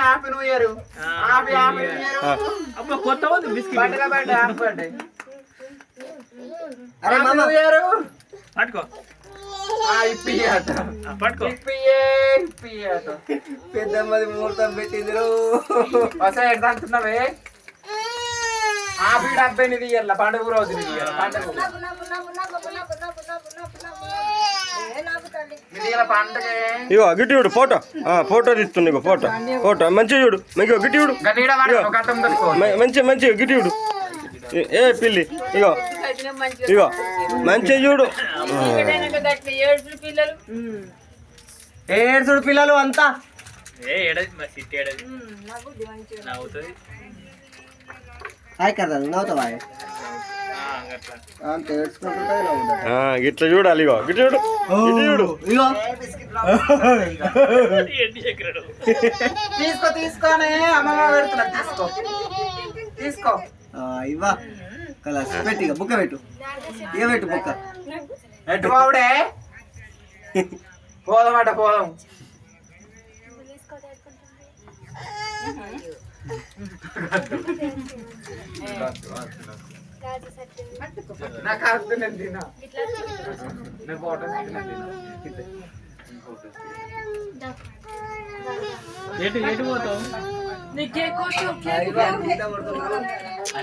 Happy new year happy happy new year అబ్బా కొత్త ఉంది బిస్కెట్. హ్యాపీ బర్త్డే అరే న్యూ ఇయర్ పట్టుకో. ఆ, పెద్దమ్మది ముహూర్తం పెట్టింది వసే ఎట్లా అంటున్నావే? డెబ్బై నిధి ఇయ్యాల పండుగ రోజు పండుగ ఇగో గిట్టి చూడు ఫోటో. ఆ, ఫోటో తీస్తుంది ఇగో ఫోటో. ఫోటో మంచిగా చూడు. ఇగో గిట్టి చూడు. మంచి మంచిగా గిట్టి చూడు. ఏ- పిల్లి ఇగో. ఇగో మంచిగా చూడు. ఏడుచుడు పిల్లలు అంతా? హాయ్ కదా నవ్వుతావా ఆ, అట్లా అంత ఏడ్చుకుంటుంటే నవ్వుతా ఆ, గిట్ల చూడాలి ఇగో గిట్ల చూడు గిట్ల చూడు. ఇగో. తీసుకో తీసుకోనే అమ్మమ్మ పెడుతున్నా తీసుకో. తీసుకో. ఇవ్వా. కలాస్ పెట్టు ఇక బుక్క పెట్టు. ఇక పెట్టు బుక్క ఎటు బావుడే పోదామట పోదాం. నాకు అర్థం తినా నేను ఎటు ఎటు పోతావు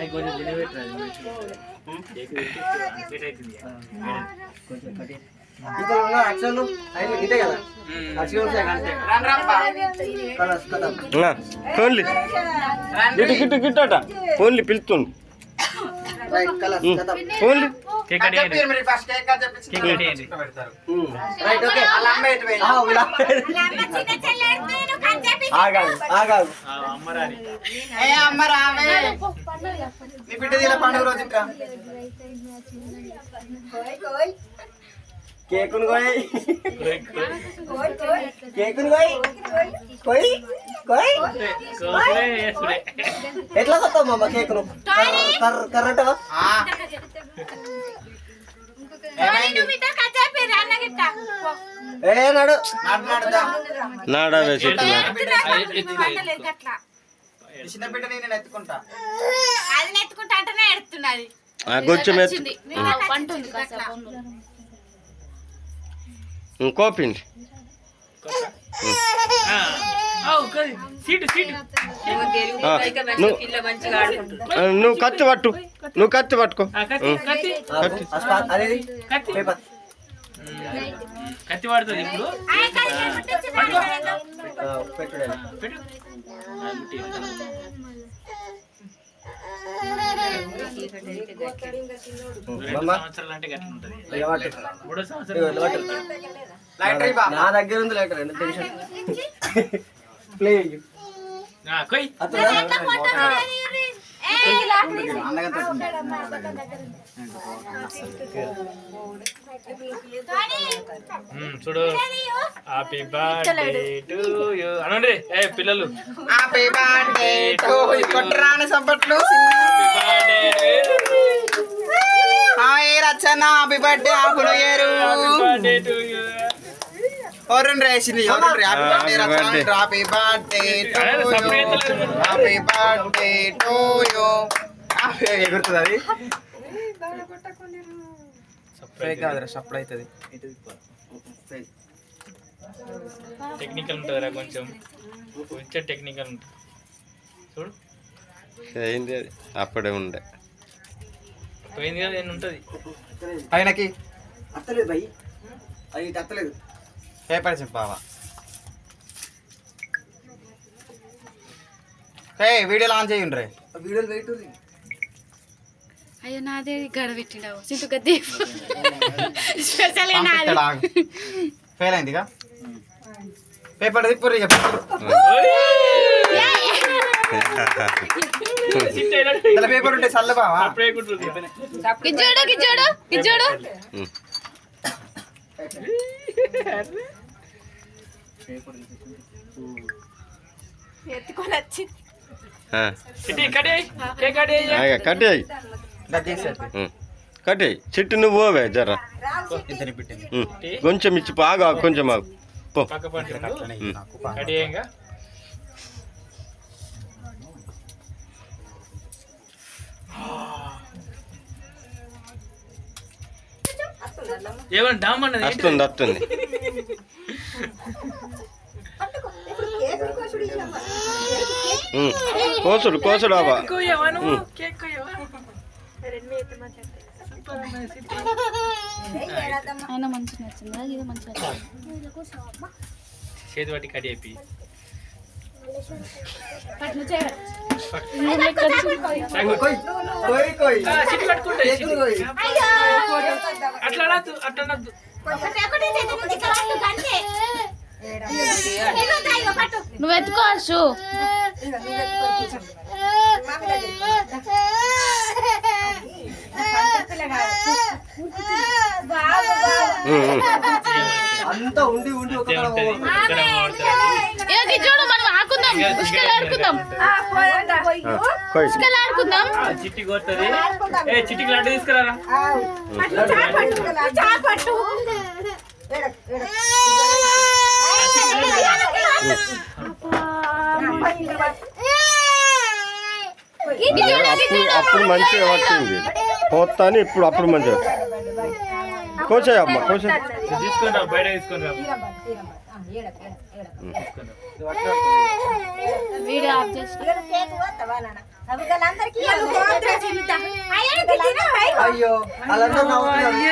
కొంచెం ఇక్కడ ఉన్న అక్షరాలు ఆయన ఇదే కదా అక్షరాలు ఫోన్లీ గిట్టు గిట్టట ఫోన్లీ పిలుస్తుంది రైట్ కలాస్ కదా ఫోన్లీ కేక్ కట్ చేయండి చెప్పి మీరు ఫస్ట్ కేక్ కట్ చెప్పి కేక్ కట్ చేయండి పెడతారు రైట్ ఓకే అలా అమ్మ ఎటు పోయింది? ఆ, ఇలా. ఆగాగు ఆగాగు ఆ, అమ్మరాని ఏ అమ్మ రావే నీ బిడ్డ తీల పండుగ రోజు ఇంకా కేకును కోయ్ కోయ్, కోయ్. కేకును కోయ్ కోయ్ కోయ్ కోసే వేసుడే. ఎట్లా కొత్తావు మామ కేకును కర్ర కర్రటవా ఏ నాడు. నాడావే నేను ఎత్తుకుంటా. అది అంటేనే ఎడుతున్నది కొంచెం నువ్వు కత్తి పట్టు నువ్వు కత్తి పట్టుకో కత్తి. వాడుతుంది ఇప్పుడు. నా దగ్గర ఉంది లెటర్ టెన్షన్? ప్లే చెయ్యి. చూడు. హ్యాపీ బర్త్డే టు యు అనండి ఏ పిల్లలు. Happy birthday to you. కొట్టరాని birthday hi Rachana happy birthday happy birthday to you ఎవరు రేసింది? ఎవరు happy birthday Rachana happy birthday to you. Happy birthday to you ఎగురుతుంది అది? ఫేక్ కాదురా సప్పుడు అవుతుంది. టెక్నికల్ ఉంటుందిరా కొంచెం. కొంచెం టెక్నికల్ ఉంటుంది చూడు. అయింది అది? అప్పుడే ఉండే. పోయింది కదా నేను ఉంటుంది? పైనకి. అత్తలేదు భయ్. అది అత్తలేదు. పేపర్ చెప్పావా ఏ చేయండి రే వీడియోలు వెయిట్ ఉంది అయ్యో నాదే గడ పెట్టిండవు సింటు గద్ది స్పెషల్ నాది. ఫెయిల్ అయిందిగా పేపర్ పేపర్ ఉంటే చల్ల బావా. ఎత్తుకొని కట్టేయి. కట్టేయి చెట్టు నువ్వు పోవే జర. కొంచెం ఇచ్చి ఆగు, కొంచెం పో. ఏమన్నా డామ్ అన్నది? వస్తుంది వస్తుంది. కోసుడు కోసుడు బాబా? ఆయన మంచిగా నచ్చిందా ఇది మంచిగా చేతి పట్టి కడి అయిపోయి నువ్వు ఎత్తుకోవచ్చు. అంతా ఉండి ఉండి ఒక ఇదే ఉంటది ఇక్కడ వాడతారు ఏ గిజ్జోడు మనం ఆడుకుందాం ఆ చిట్టి కొడుతుంది. ఏ చిట్టికి లడ్డు తీసుకురారా? అప్పుడు అప్పుడు మంచిగా పట్టింది పోతాని ఇప్పుడు అప్పుడు మంచిగా. కోసాయి అమ్మ కోసే తీసుకొని రా బయట తీసుకొని వీడియో ఆఫ్ చేసి అయ్యో నవ్వుతున్నారు